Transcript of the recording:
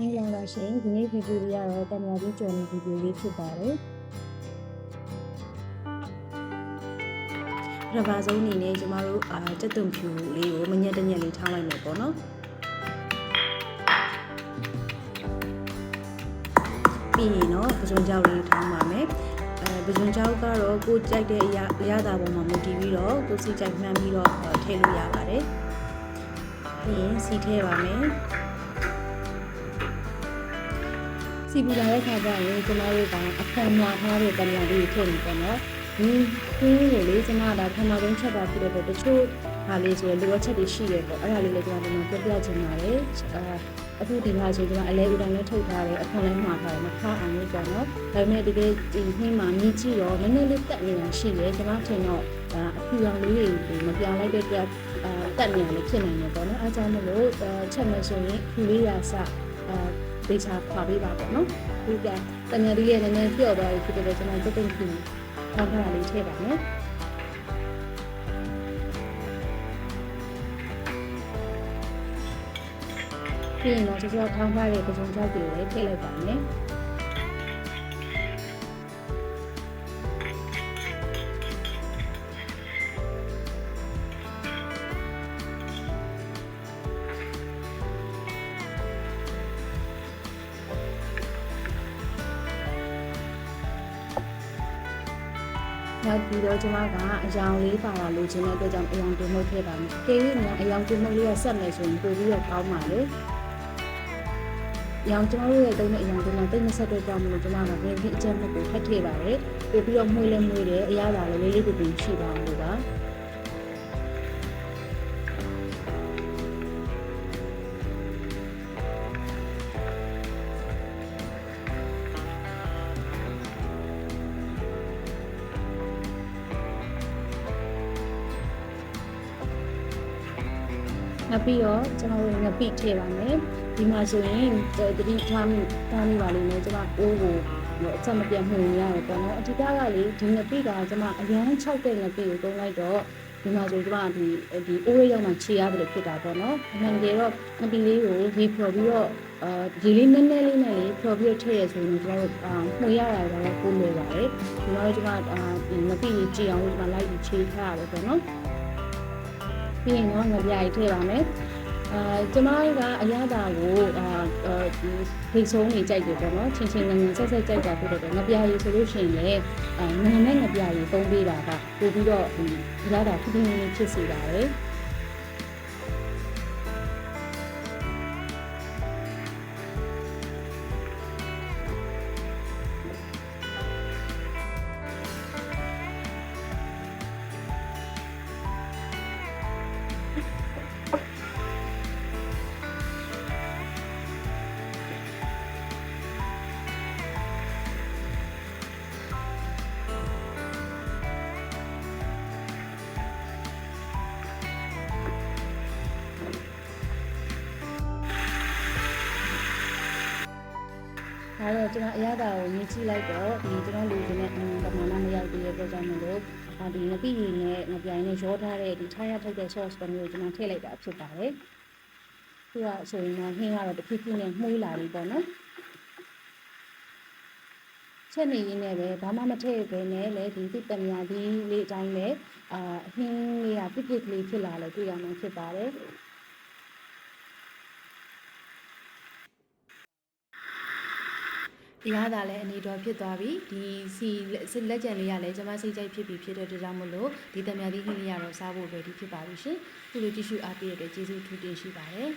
မင်္ဂလာပါရှင်ဒီနေ့ဗီဒီယိုလေးကတော့တံမြာပြီးကျော်နေဗီဒီယိုလေးဖြစ်ပါတယ်ပထမဆုံးအနေနဲ့ကျမတို့အာတက်သွန်ဖြူလေးကိုမညက်တညက်လေးထားလိုက်မယ်ပေါ့နော်ပြီးရင်တော့ပစုံကြောက်လေးထားပါမယ်အဲပစုံကြောက်ကတော့ကိုကြိုက်တဲ့အရာအရာသာပေါ်မှာမူတည်ပြီးတော့ကိုစီကြိုက်မှန်းပြီးတော့ထည့်လို့ရပါတယ်ပြီးရင်စီထည့်ပါမယ် စီပူလာတဲ့ခါကျရင်ကျမတို့ကအဖန်မှာထားတဲ့တံမြာလေးကိုထည့်နေပေါ့နော်ဒီခင်းကိုလေကျမကဒါခဏလုံးချက်တာဖြစ်တဲ့အတွက်တချို့ဟာလေးဆိုရင်လိုအပ်ချက်တွေရှိတယ်ပေါ့အဲ့ဒါလေးလည်းကျမတို့ပြောပြချင်ပါတယ်အာအခုဒီမှာဆိုကျမအလဲဦးတိုင်းလည်းထုတ်ထားတယ်အခွန်လည်းမှာထားတယ်မခါအောင်လို့ပေါ့နော်ဒါပေမဲ့တကယ်ဒီနှင်းမှာမြည်ကြည့်တော့နည်းနည်းလေးတက်နေတာရှိတယ်ကျမထင်တော့ဒါအဖြူရောင်လေးတွေမပြောင်းလိုက်တဲ့အတွက်အာတက်နေတာလည်းဖြစ်နိုင်တယ်ပေါ့နော်အဲကြောင့်မလို့ချက်မယ်ဆိုရင်ဖြူလေးရာစအာ ဒေချာခွာပေးပါပေါ့နော်ဒီကတမန်လေးရဲ့နည်းနည်းပြော့သွားပြီဖြစ်တဲ့ကျွန်တော်တုတ်တုတ်ဖြူထောင်းထားလေးထည့်ပါမယ်ပြီးရင်တော့ကျွန်တော်ထောင်းထားတဲ့ပစုံချောက်တွေလည်းထည့်လိုက်ပါမယ် နောက်ပြီးတော့ကျွန်မကအယောင်လေးပါလာလို့ခြင်းတဲ့အတွက်ကြောင့်အယောင်တင်မှုတ်ထည့်ပါမယ်။ကျေးဇူးများအယောင်တင်မှုတ်လေးကဆက်မယ်ဆိုရင်ပိုပြီးတော့ကောင်းပါလေ။ရောင်ကျွန်တော်တို့ရဲ့တုံးတဲ့အရောင်တင်တာတိတ်မဆက်တဲ့ကြောင့်မလို့ကျွန်မကဘယ်ဒီအကျဉ်းမဲ့ကိုထပ်ထည့်ပါတယ်။ပို့ပြီးတော့မှုေးလဲမှုေးတယ်အရသာလည်းလေးလေးပူပူရှိပါအောင်လို့ပါ။ နောက်ပြီးတော့ကျွန်တော်တို့ငပိထည့်ပါမယ်ဒီမှာဆိုရင်တတိထားမိထားမိပါလိမ့်မယ်ကျွန်မအိုးကိုအချက်မပြတ်မှုရရတယ်ပေါ့နော်အဓိကကလေဒီငပိကကျွန်မအရန်၆တဲ့ငပိကိုတုံးလိုက်တော့ဒီမှာဆိုကျွန်မဒီဒီအိုးရရောက်မှခြေရတယ်လို့ဖြစ်တာပေါ့နော်အမှန်တကယ်တော့ငပိလေးကိုရေဖြော်ပြီးတော့အာဒီလေးနည်းနည်းလေးနဲ့လေဖြော်ပြီးတော့ထည့်ရဆိုရင်ကျွန်တော်တို့အာမှုရတာတော့ပိုးလွယ်ပါတယ်ဒီမှာကျွန်မအာဒီငပိကြီးကြည့်အောင်လို့ကျွန်မလိုက်ပြီးခြေထားရတယ်ပေါ့နော် ပြီးရင်တော့ငပြားကြီးထည့်ပါမယ်အာကျမကအရသာကိုအာဒီဖိတ်ဆုံးနေကြိုက်တယ်ပေါ့နော်ချင်းချင်းငငယ်ဆက်ဆက်ကြိုက်တာဖြစ်တော့ငပြားကြီးဆိုလို့ရှိရင်လည်းအာငငယ်နဲ့ငပြားကြီးသုံးပေးတာကပို့ပြီးတော့ဒီအရသာဖြစ်ဖြစ်နေဖြစ်စေပါတယ် ဒါတော့ကျွန်တော်အရသာကိုမြင်ကြည့်လိုက်တော့ဒီကျွန်တော်လူချင်းနဲ့ပမာဏမရောက်သေးတဲ့အတွက်ကြောင့်မလို့ဒီငပိရည်နဲ့ငပြိုင်နဲ့ရောထားတဲ့ဒီထားရထုတ်တဲ့ sauce တစ်မျိုးကိုကျွန်တော်ထည့်လိုက်တာဖြစ်ပါတယ်။သူကဆိုရင်တော့ဟင်းကတော့တစ်ဖြည်းဖြည်းနဲ့မှုေးလာပြီပေါ့နော်။ချက်နေရင်းနဲ့ပဲဘာမှမထည့်ပဲနဲ့လေဒီတိတမယာဒီလေးအတိုင်းပဲအာဟင်းလေးကပြစ်ပြစ်ကလေးဖြစ်လာလို့တွေ့ရမှာဖြစ်ပါတယ်။ ဒီကားသာလည်းအနေတော်ဖြစ်သွားပြီဒီစီလက်ကျန်လေးရလည်းကျွန်မစိတ်ကြိုက်ဖြစ်ပြီဖြစ်တဲ့အတွက်ကြောင့်မလို့ဒီတံမြာသီးဟင်းလေးရတော့စားဖို့ပဲဒီဖြစ်ပါပြီရှင်ခုလိုကြည့်ရှုအားပေးရတဲ့ကျေးဇူးထူးတင်ရှိပါတယ်